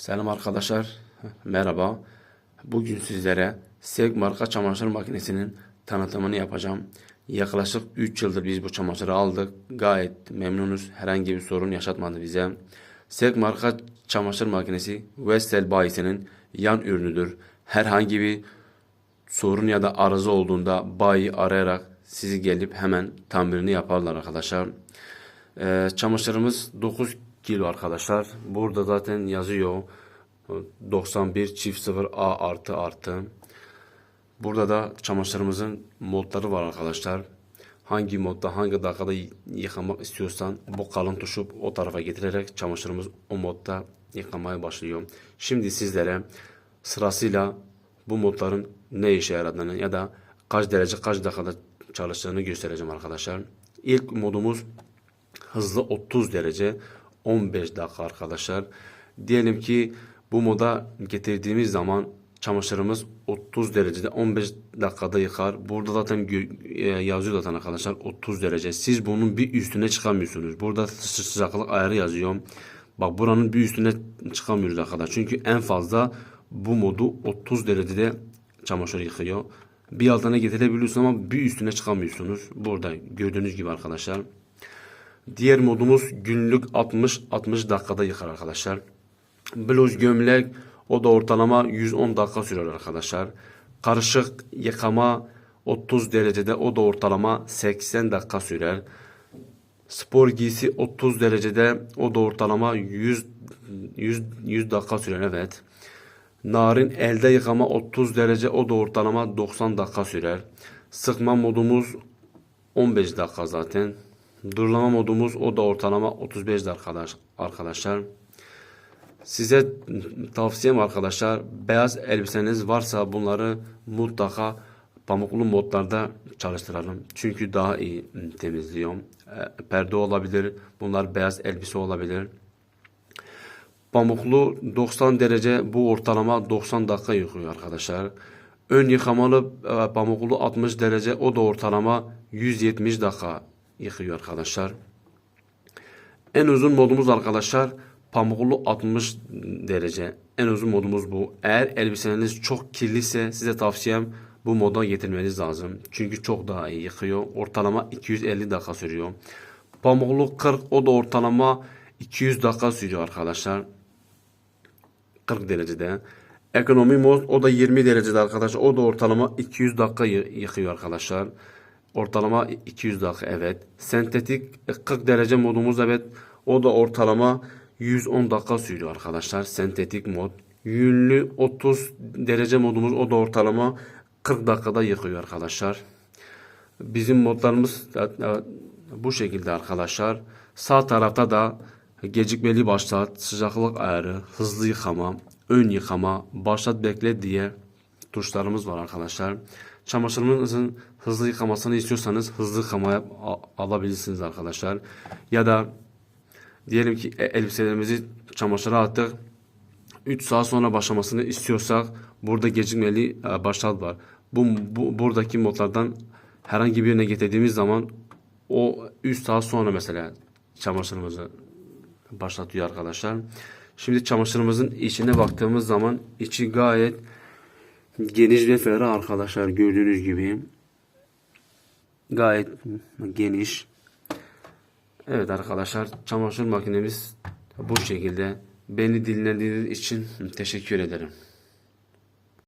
Selam arkadaşlar. Merhaba. Bugün sizlere Sevk marka çamaşır makinesinin tanıtımını yapacağım. Yaklaşık 3 yıldır biz bu çamaşırı aldık. Gayet memnunuz. Herhangi bir sorun yaşatmadı bize. Sevk marka çamaşır makinesi Vestel bayisinin yan ürünüdür. Herhangi bir sorun ya da arıza olduğunda bayi arayarak sizi gelip hemen tamirini yaparlar arkadaşlar. Ee, çamaşırımız 9 kilo arkadaşlar. Burada zaten yazıyor. 91 çift 0 A artı artı. Burada da çamaşırımızın modları var arkadaşlar. Hangi modda hangi dakikada yıkamak istiyorsan bu kalın tuşu o tarafa getirerek çamaşırımız o modda yıkamaya başlıyor. Şimdi sizlere sırasıyla bu modların ne işe yaradığını ya da kaç derece kaç dakikada çalıştığını göstereceğim arkadaşlar. İlk modumuz hızlı 30 derece 15 dakika arkadaşlar. Diyelim ki bu moda getirdiğimiz zaman çamaşırımız 30 derecede 15 dakikada yıkar. Burada zaten e, yazıyor zaten arkadaşlar 30 derece. Siz bunun bir üstüne çıkamıyorsunuz. Burada sı- sıcaklık ayarı yazıyor. Bak buranın bir üstüne çıkamıyoruz arkadaşlar. Çünkü en fazla bu modu 30 derecede çamaşır yıkıyor. Bir altına getirebiliyorsunuz ama bir üstüne çıkamıyorsunuz. Burada gördüğünüz gibi arkadaşlar. Diğer modumuz günlük 60-60 dakikada yıkar arkadaşlar. Bluz gömlek o da ortalama 110 dakika sürer arkadaşlar. Karışık yıkama 30 derecede o da ortalama 80 dakika sürer. Spor giysi 30 derecede o da ortalama 100 100 100 dakika sürer evet. Narin elde yıkama 30 derece o da ortalama 90 dakika sürer. Sıkma modumuz 15 dakika zaten. Durulama modumuz o da ortalama 35 dakika arkadaşlar. Size tavsiyem arkadaşlar beyaz elbiseniz varsa bunları mutlaka pamuklu modlarda çalıştıralım. Çünkü daha iyi temizliyor. E, Perde olabilir. Bunlar beyaz elbise olabilir. Pamuklu 90 derece bu ortalama 90 dakika yıkıyor arkadaşlar. Ön yıkamalı e, pamuklu 60 derece o da ortalama 170 dakika yıkıyor arkadaşlar. En uzun modumuz arkadaşlar pamuklu 60 derece. En uzun modumuz bu. Eğer elbiseniz çok kirliyse size tavsiyem bu moda getirmeniz lazım. Çünkü çok daha iyi yıkıyor. Ortalama 250 dakika sürüyor. Pamuklu 40 o da ortalama 200 dakika sürüyor arkadaşlar. 40 derecede. Ekonomi mod o da 20 derecede arkadaşlar. O da ortalama 200 dakika yı- yıkıyor arkadaşlar. Ortalama 200 dakika evet. Sentetik 40 derece modumuz evet. O da ortalama 110 dakika sürüyor arkadaşlar. Sentetik mod. Yünlü 30 derece modumuz o da ortalama 40 dakikada yıkıyor arkadaşlar. Bizim modlarımız da bu şekilde arkadaşlar. Sağ tarafta da gecikmeli başlat, sıcaklık ayarı, hızlı yıkama, ön yıkama, başlat bekle diye tuşlarımız var arkadaşlar. Çamaşırınızın hızlı yıkamasını istiyorsanız hızlı yıkamaya a- alabilirsiniz arkadaşlar. Ya da diyelim ki e- elbiselerimizi çamaşıra attık. 3 saat sonra başlamasını istiyorsak burada gecikmeli e, başlat var. Bu, bu buradaki modlardan herhangi birine getirdiğimiz zaman o 3 saat sonra mesela çamaşırımızı başlatıyor arkadaşlar. Şimdi çamaşırımızın içine baktığımız zaman içi gayet geniş ve ferah arkadaşlar gördüğünüz gibi. Gayet geniş. Evet arkadaşlar çamaşır makinemiz bu şekilde. Beni dinlediğiniz için teşekkür ederim.